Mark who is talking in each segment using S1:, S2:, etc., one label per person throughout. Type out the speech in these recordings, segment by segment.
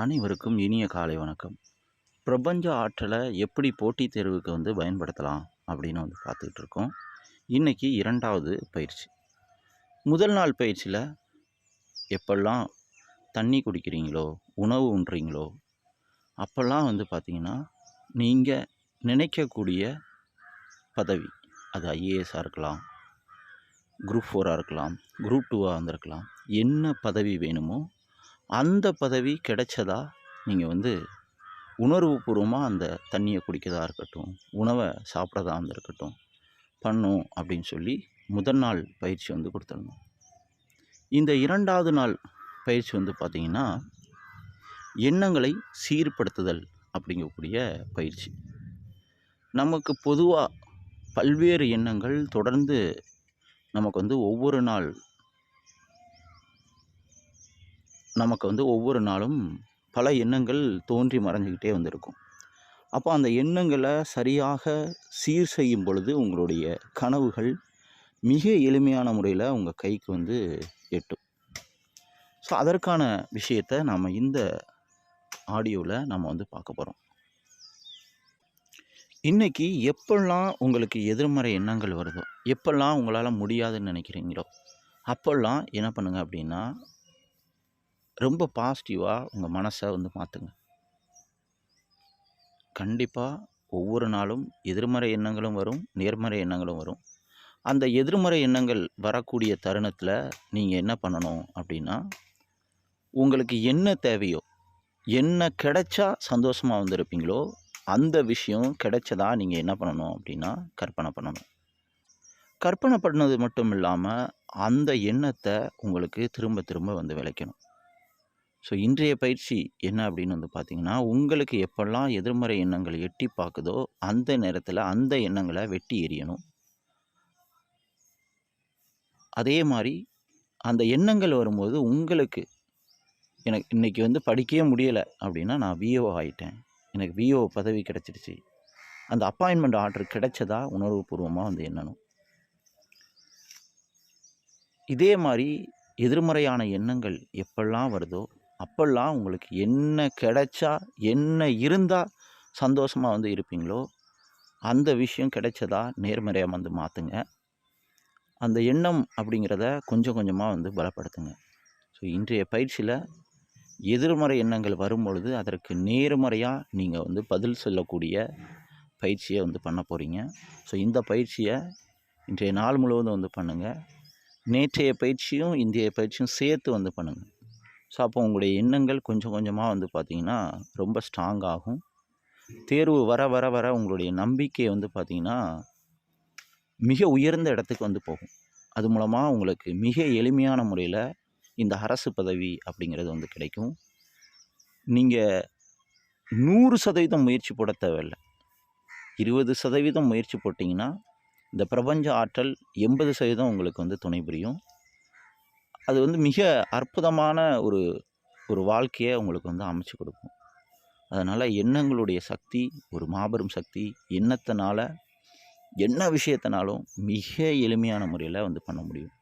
S1: அனைவருக்கும் இனிய காலை வணக்கம். பிரபஞ்ச ஆற்றலை எப்படி போட்டித் தேர்வுக்கு வந்து பயன்படுத்தலாம் அப்படின்னு வந்து பார்த்துக்கிட்டு இருக்கோம். இன்றைக்கி இரண்டாவது பயிற்சி. முதல் நாள் பயிற்சியில் எப்பெல்லாம் தண்ணி குடிக்கிறீங்களோ உணவு உண்றீங்களோ அப்போல்லாம் வந்து பார்த்திங்கன்னா நீங்கள் நினைக்கக்கூடிய பதவி அது ஐஏஎஸ்ஸாக இருக்கலாம் குரூப் ஃபோராக இருக்கலாம் குரூப் டூவாக வந்திருக்கலாம் என்ன பதவி வேணுமோ அந்த பதவி கிடைச்சதா? நீங்கள் வந்து உணர்வுபூர்வமாக அந்த தண்ணியை குடிக்கிறதா இருக்கட்டும் உணவை சாப்பிட்றதா இருந்திருக்கட்டும் பண்ணும் அப்படின்னு சொல்லி முதல் நாள் பயிற்சி வந்து கொடுத்துருந்தோம் இந்த இரண்டாவது நாள் பயிற்சி வந்து பார்த்திங்கன்னா எண்ணங்களை சீர்படுத்துதல் அப்படிங்கக்கூடிய பயிற்சி. நமக்கு பொதுவாக பல்வேறு எண்ணங்கள் தொடர்ந்து நமக்கு வந்து ஒவ்வொரு நாள் நமக்கு வந்து ஒவ்வொரு நாளும் பல எண்ணங்கள் தோன்றி மறைஞ்சிக்கிட்டே வந்திருக்கும். அப்போ அந்த எண்ணங்களை சரியாக சீர் செய்யும் பொழுது உங்களுடைய கனவுகள் மிக எளிமையான முறையில் உங்கள் கைக்கு வந்து எட்டும். ஸோ அதற்கான விஷயத்தை நாம் இந்த ஆடியோவில் நம்ம வந்து பார்க்க போகிறோம் இன்றைக்கி எப்பெல்லாம் உங்களுக்கு எதிர்மறை எண்ணங்கள் வருதோ எப்பெல்லாம் உங்களால் முடியாதுன்னு நினைக்கிறீங்களோ அப்போல்லாம் என்ன பண்ணுங்கள் அப்படின்னா ரொம்ப பாசிட்டிவாக உங்கள் மனசை வந்து மாற்றுங்க கண்டிப்பாக ஒவ்வொரு நாளும் எதிர்மறை எண்ணங்களும் வரும் நேர்மறை எண்ணங்களும் வரும். அந்த எதிர்மறை எண்ணங்கள் வரக்கூடிய தருணத்தில் நீங்கள் என்ன பண்ணணும் அப்படின்னா உங்களுக்கு என்ன தேவையோ என்ன கிடைச்சா சந்தோஷமாக வந்திருப்பீங்களோ அந்த விஷயம் கிடைச்சதா நீங்கள் என்ன பண்ணணும் அப்படின்னா கற்பனை பண்ணணும். கற்பனை பண்ணது மட்டும் இல்லாமல் அந்த எண்ணத்தை உங்களுக்கு திரும்ப திரும்ப வந்து விளைக்கணும். ஸோ இன்றைய பயிற்சி என்ன அப்படின்னு வந்து பார்த்திங்கன்னா உங்களுக்கு எப்பெல்லாம் எதிர்மறை எண்ணங்கள் எட்டி பார்க்குதோ அந்த நேரத்தில் அந்த எண்ணங்களை வெட்டி எறியணும். அதே மாதிரி அந்த எண்ணங்கள் வரும்போது உங்களுக்கு எனக்கு இன்றைக்கி வந்து படிக்கவே முடியலை அப்படின்னா நான் விஓ ஆகிட்டேன் எனக்கு விஓ பதவி கிடச்சிடுச்சு. அந்த அப்பாயின்மெண்ட் ஆர்டர் கிடைச்சதா? உணர்வுபூர்வமாக வந்து எண்ணணும். இதே மாதிரி எதிர்மறையான எண்ணங்கள் எப்பெல்லாம் வருதோ அப்போல்லாம் உங்களுக்கு என்ன கிடைச்சா என்ன இருந்தால் சந்தோஷமாக வந்து இருப்பீங்களோ அந்த விஷயம் கிடைச்சதா நேர்மறையாக வந்து மாற்றுங்க அந்த எண்ணம் அப்படிங்கிறத கொஞ்சம் கொஞ்சமாக வந்து பலப்படுத்துங்க. ஸோ இன்றைய பயிற்சியில் எதிர்மறை எண்ணங்கள் வரும்பொழுது அதற்கு நேர்மறையாக நீங்கள் வந்து பதில் சொல்லக்கூடிய பயிற்சியை வந்து பண்ண போகிறீங்க ஸோ இந்த பயிற்சியை இன்றைய நாள் முழுவதும் வந்து பண்ணுங்கள் நேற்றைய பயிற்சியும் இந்திய பயிற்சியும் சேர்த்து வந்து பண்ணுங்கள் ஸோ அப்போ உங்களுடைய எண்ணங்கள் கொஞ்சம் கொஞ்சமாக வந்து பார்த்திங்கன்னா ரொம்ப ஸ்ட்ராங் ஆகும். தேர்வு வர வர வர உங்களுடைய நம்பிக்கை வந்து பார்த்திங்கன்னா மிக உயர்ந்த இடத்துக்கு வந்து போகும். அது மூலமாக உங்களுக்கு மிக எளிமையான முறையில் இந்த அரசு பதவி அப்படிங்கிறது வந்து கிடைக்கும். நீங்கள் நூறு சதவீதம் முயற்சி போட தேவையில்லை. இருபது சதவீதம் முயற்சி போட்டிங்கன்னா இந்த பிரபஞ்ச ஆற்றல் எண்பது சதவீதம் உங்களுக்கு வந்து துணை புரியும். அது வந்து மிக அற்புதமான ஒரு ஒரு வாழ்க்கையை உங்களுக்கு வந்து அமைச்சு கொடுக்கும். அதனால் எண்ணங்களுடைய சக்தி ஒரு மாபெரும் சக்தி எண்ணத்தினால என்ன விஷயத்தினாலும் மிக எளிமையான முறையில் வந்து பண்ண முடியும்.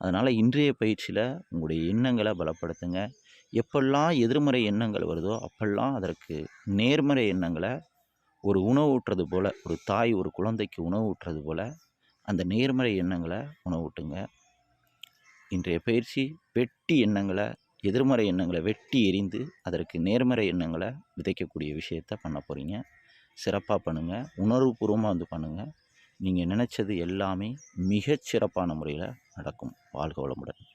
S1: அதனால் இன்றைய பயிற்சியில் உங்களுடைய எண்ணங்களை பலப்படுத்துங்க. எப்பெல்லாம் எதிர்மறை எண்ணங்கள் வருதோ அப்பெல்லாம் அதற்கு நேர்மறை எண்ணங்களை ஒரு உணவு ஊட்டுறது போல் ஒரு தாய் ஒரு குழந்தைக்கு உணவு ஊட்டுறது போல் அந்த நேர்மறை எண்ணங்களை உணவூட்டுங்க. இன்றைய பயிற்சி வெட்டி எண்ணங்களை எதிர்மறை எண்ணங்களை வெட்டி எரிந்து அதற்கு நேர்மறை எண்ணங்களை விதைக்கக்கூடிய விஷயத்த பண்ண போகிறீங்க சிறப்பாக பண்ணுங்கள் உணர்வுபூர்வமாக வந்து பண்ணுங்கள் நீங்கள் நினச்சது எல்லாமே மிகச் சிறப்பான முறையில் நடக்கும். வாழ்க வளமுடன்.